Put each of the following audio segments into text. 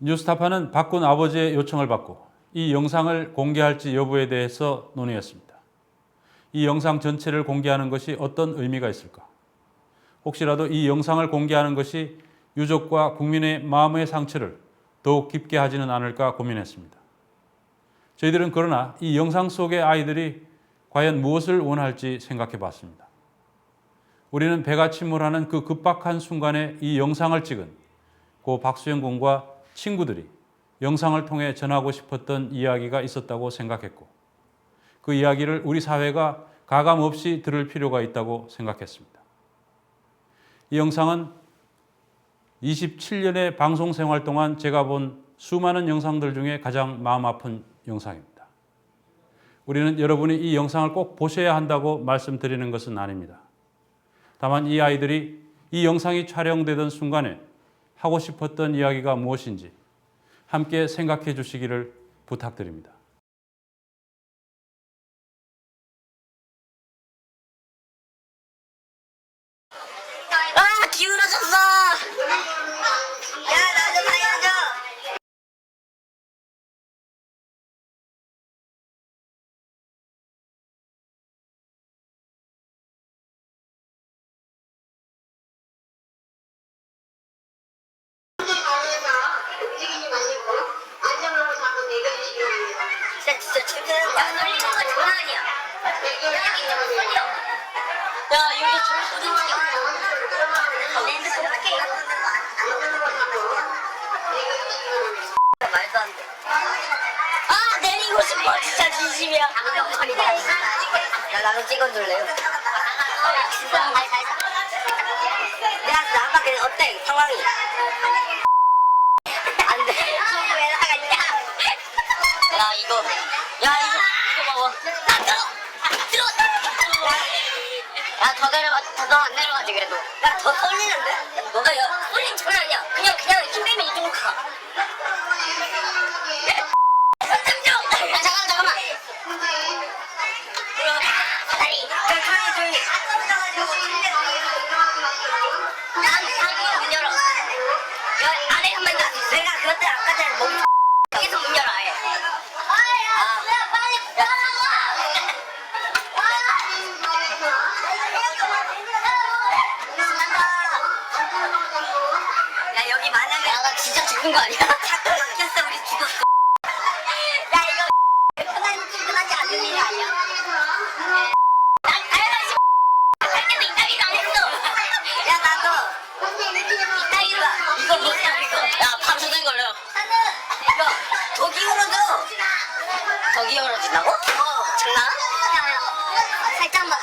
뉴스타파는 박군 아버지의 요청을 받고 이 영상을 공개할지 여부에 대해서 논의했습니다. 이 영상 전체를 공개하는 것이 어떤 의미가 있을까? 혹시라도 이 영상을 공개하는 것이 유족과 국민의 마음의 상처를 더욱 깊게 하지는 않을까 고민했습니다. 저희들은 그러나 이 영상 속의 아이들이 과연 무엇을 원할지 생각해 봤습니다. 우리는 배가 침몰하는 그 급박한 순간에 이 영상을 찍은 고 박수영 군과 친구들이 영상을 통해 전하고 싶었던 이야기가 있었다고 생각했고 그 이야기를 우리 사회가 가감 없이 들을 필요가 있다고 생각했습니다. 이 영상은 27년의 방송 생활 동안 제가 본 수많은 영상들 중에 가장 마음 아픈 영상입니다. 우리는 여러분이 이 영상을 꼭 보셔야 한다고 말씀드리는 것은 아닙니다. 다만 이 아이들이 이 영상이 촬영되던 순간에 하고 싶었던 이야기가 무엇인지 함께 생각해 주시기를 부탁드립니다. 아 내리고 싶어 진짜 진심이야. 나 나도 찍어줄래요? 진짜 야 나밖에 어때 상황이? 내려가 더안 내려가지 그래도. 야더 떨리는데? 너가 야 죽은 거 아니야? 자꾸 막혔어 우리 죽었어. 야 이거 끝나는 출근하지 않는 일 아니야? 나 알바 씨. 할게도 이따위도 안 했어. 야 나도 이따위로 이거 뭐야 이거? 야 밤새도 걸려. 이거 더 기울어져. 더 기울어진다고? 어 장난? 살짝만.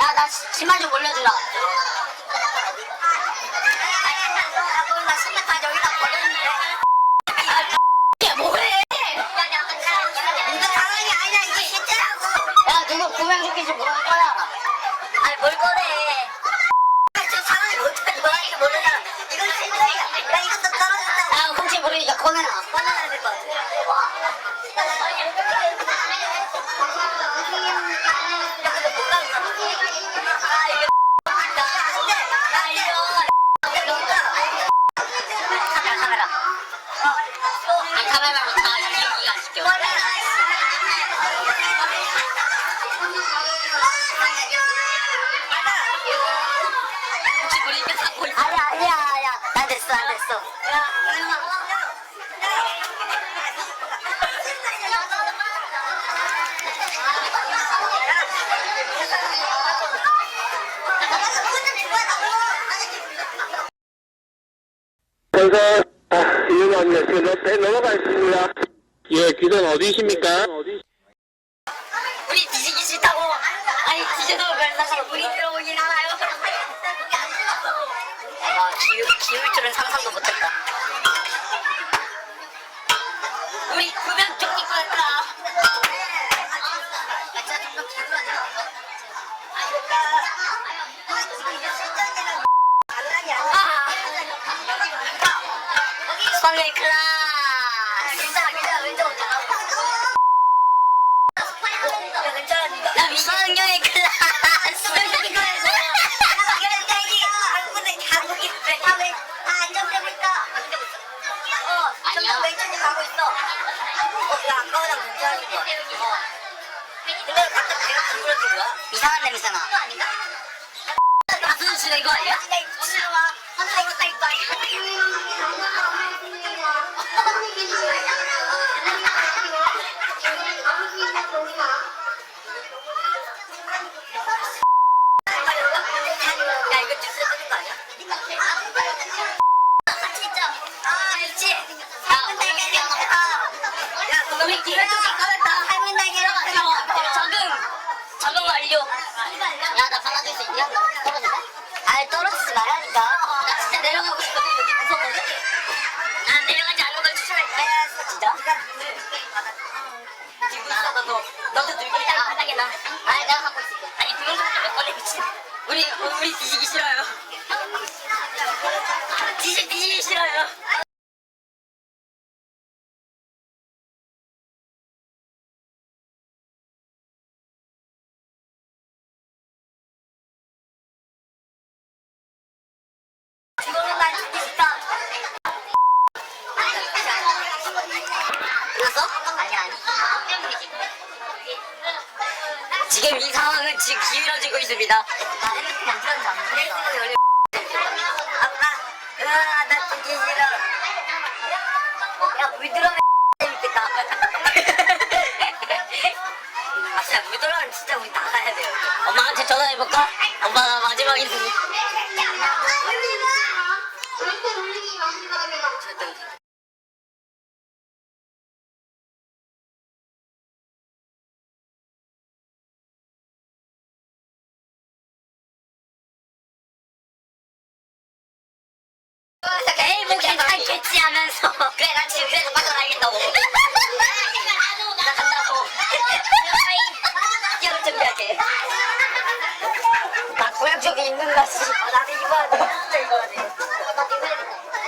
야나 치마 좀 올려주라. 야, 그럼 나 신발 다 여기다 버렸는데. 이게 뭐해? 이거 당연히 아니야. 이게 실제라고. 야, 누구 구명시키 됐어 야 넘어가겠습니다. 예, 기장 어디십니까? 우리 뒤지기 싫다고 아니 뒤져도 별나서 우리 들어오긴 하나요? 아 기울, 기울 줄은 상상도 못했다 우리 구명 조끼 거였다 성의 클라 적응. 적응 완료. 야, 나 받아줄 수 있냐? 지금 기울어지고 있습니다. 아빠, 으아, 나 죽기 싫어. 야, 물 들어오면 재밌겠다. 아, 진짜 물 들어오면 진짜 우리 나가야 돼요. 엄마한테 전화해볼까? 엄마, 나 마지막이니. 절대 놀리 괜찮겠지 하면서 그래 나 간다고. 기억 준비할게 나 고향 쪽에 있는 아, 나도 입어야 돼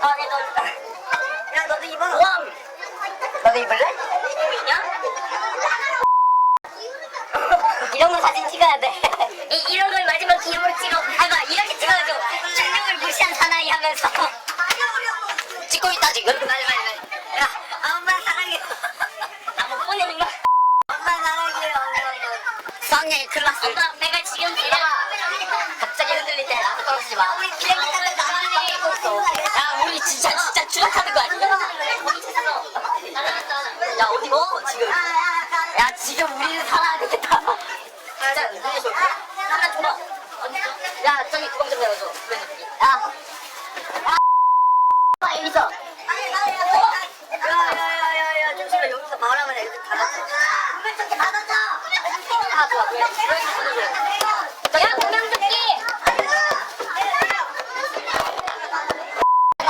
아니 너야 너도 입어 와 너도 입을래? 입냐? 이런 거 사진 찍어야 돼. 이, 이런 걸 마지막 기념으로 찍어. 아, 봐, 이렇게 찍어가지고 생명을 무시한 사나이 하면서 찍고 있다 지금. 빨리 빨리 빨리. 야, 엄마 사랑해. 나못 보내는 거야. 엄마 사랑해. 엄마, 내가 지금 내가 갑자기 흔들릴 때 나도 떨어지지 마. 우리 비행기 하고 있어. 야, 우리 진짜 진짜 추락하는 거 아니야? 야, 어디 뭐 지금? 야, 지금 우리는 살아야 되겠다. 진짜 눈이 좋다. 하나 줘봐. 야, 저기 구멍 좀 열어줘. 야. 야.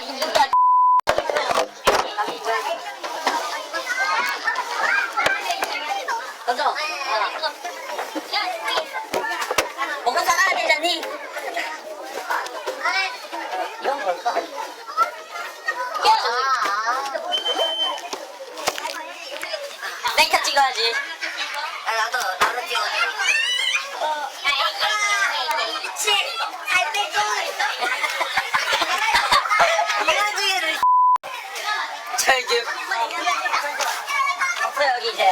Thank you. 없어, 여기 이제.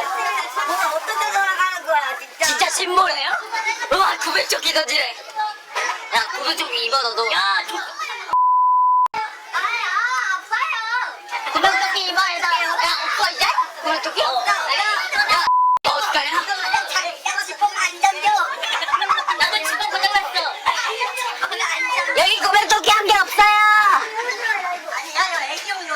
뭐가 어떻게 돌아가는 거야, 진짜. 진짜 신모래요? 우와, 900조끼 던지래. 야, 900조끼 입어, 너도. 야, 구명조끼 입어, 얘들아. 야, 없어, 이제? 구명조끼? 어. 야, 야, 어떡하냐? 나도 지퍼 고장났어. 여기 구명조끼 한 개 없어요. 아니, 야, 야, 애기용이요,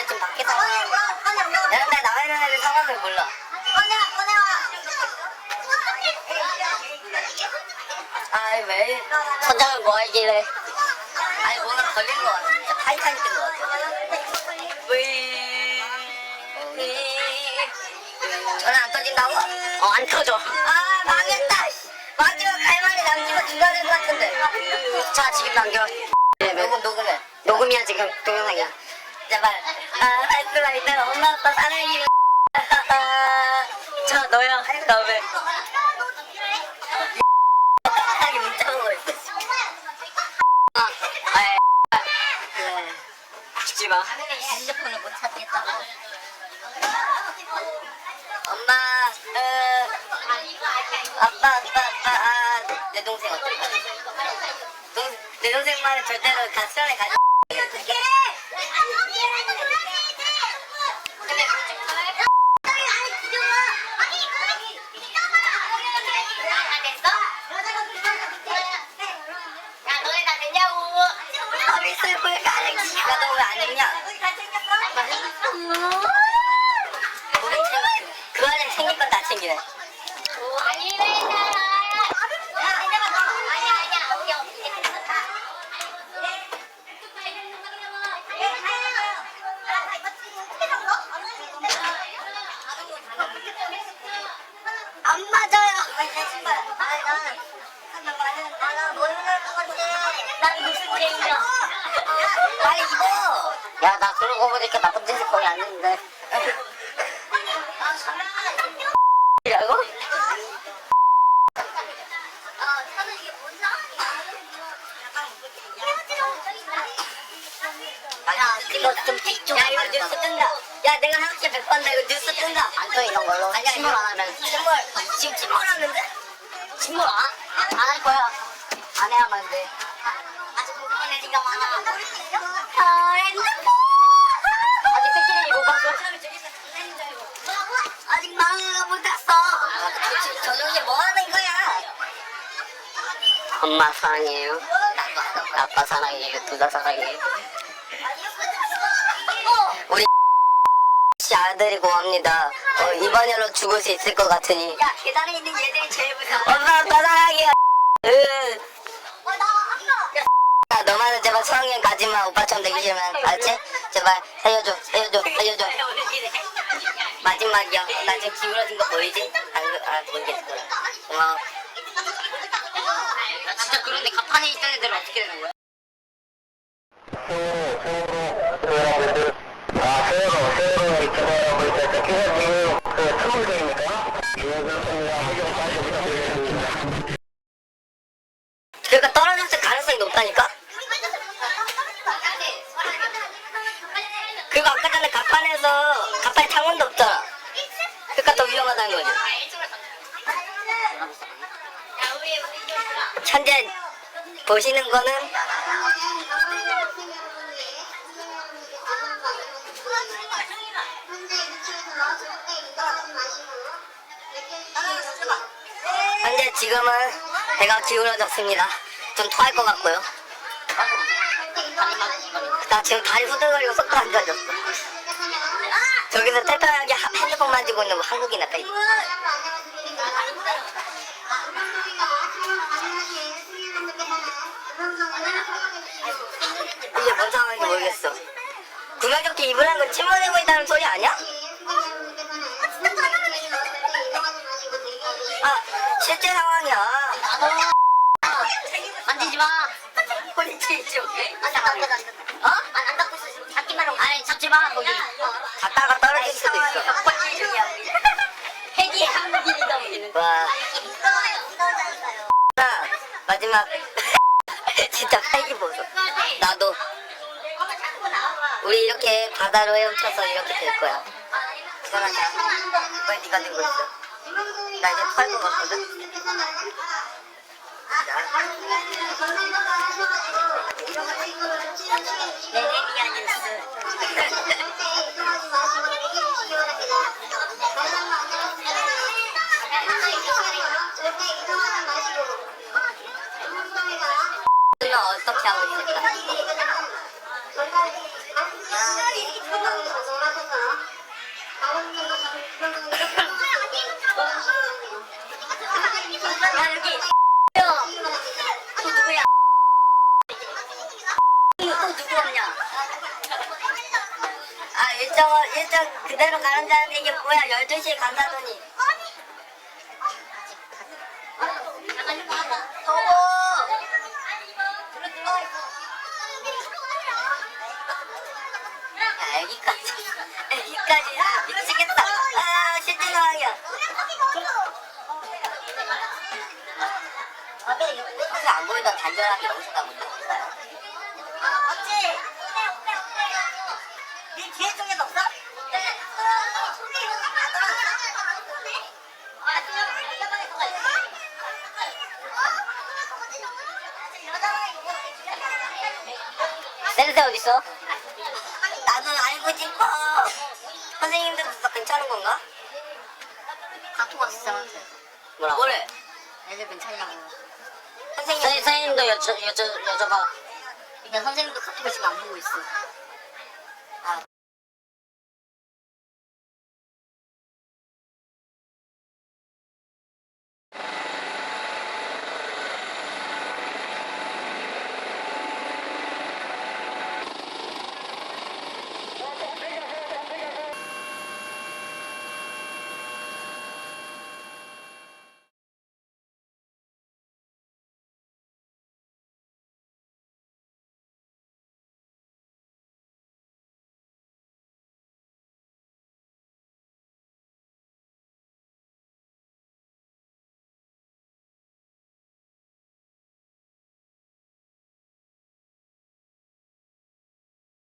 선장은 뭐 하길래? 아니 뭔가 걸린 거 같아. 타이타닉 된거 같아. 왜? 전화 안 터진다고? 어 안 터져. 아 망했다. 마지막 갈만이 남기고 중간인 것 같은데. 자 지금 남겨. 네, 녹음 녹음해. 녹음이야 지금 동영상이야. 제발. 아 할수가 일단 엄마 아빠 사랑해. 저 너야. 나 왜? 하게 문자 오고 있어. 아, 아, 그래. 핸드폰을 못 찾겠다고. 엄마, 어, 아빠, 아빠, 아빠, 아, 내 동생 거야? 동, 내 동생 말은 절대로 가, 수련회 가지. 어떡해! 야, 너네 다 됐냐고. 밥이 슬프게 가는 기가 너왜안 됐냐? 그 안에 생긴 건 다 챙기네. 안 맞아요. 난 무슨 죄인가? 빨리 입어. 야, 나 그러고 보니까 나쁜 짓을 거의 안 했는데. 이라고? 야, 이거 좀 뒤쪽. 야, 이거 뉴스 뜬다. 야, 내가 학교 100번 다 이거 뉴스 뜬다. 안 떠, 이런 걸로. 아니야, 침몰 안 하면. 침몰. 지금 침몰 하는데? 침몰 안, 안 할 거야. 안 해야만 돼. 아직 핸드폰 애기가 많아. 아, 핸드폰! 아직 새끼들이 못 봤어. 아직 망을 못 탔어. 저 정도에 뭐 하는 거야? 엄마 사랑해요. 아빠 사랑해요. 둘 다 사랑해요. 우리 씨 아들이 고 합니다. 어, 이번 여로 죽을 수 있을 것 같으니. 야 계단에 있는 얘들이 제일 무서워. 엄마 아빠 사랑해요. 으. 야, 너만은 제발 수학여행 가지마. 오빠처럼 되기 싫으면 알지? 제발 살려줘, 살려줘, 살려줘. 마지막이야. 나 지금 기울어진 거 보이지? 안, 아, 모르겠어. 고마워. 야, 진짜 그런데 가판에 있던 애들은 어떻게 되는 거야? 아, 세월호, 세월호 이쪽으로 있어서 기사 지금 그 서울대입니까? 예, 그렇습니다. 확인 다시 부탁드리겠습니다. 그러니까 떨어졌을 높다니까? 그리고 아까 전에 가판에서 가판에 창문도 없잖아. 그러니까 더 위험하다는 거지. 현재 보시는 거는 현재 지금은 배가 기울어졌습니다. 좀 토할 것 같고요. 나 지금 다리 후들거리고 속도 안 좋아졌어. 저기서 태평하게 핸드폰 만지고 있는 뭐 한국인 앞에. 이게 뭔 상황인지 모르겠어. 구명조끼 입으라는 건 침몰되고 있다는 소리 아니야? 아, 실제 상황이야. 안 닦아, 안 닦아. 어? 안, 안 닦고 있어. 잡기만 하고. 아니, 잡지 마, 거기. 잡다가 떨어질 수도 있어. 홀리 중이야, 우리. 핵이 한국인이다, 우리는. 와. 나, 마지막. 진짜 핵이 보소. 나도. 우리 이렇게 바다로 헤엄쳐서 이렇게 될 거야. 시원하자. 왜 네가 들고 있어? 나 이제 것 같거든? 누나 어떻게 하고 있을까? 이게 뭐야 12시에 간다더니 야 아, 미치겠다 아 실제 상황이야 안 보이던 단절함이 여기서다 보니까 맞지? 네 뒤에 쪽에도 없어? 센세 어딨어? 나는 알고 싶어 선생님들도 다 괜찮은 건가? 갖고 왔어 쌤한테 뭐라고? 뭐래? 애들 괜찮냐고 선생님 선생님도 여쭤, 여쭤, 여쭤봐 근데 선생님도 카톡을 지금 안 보고 있어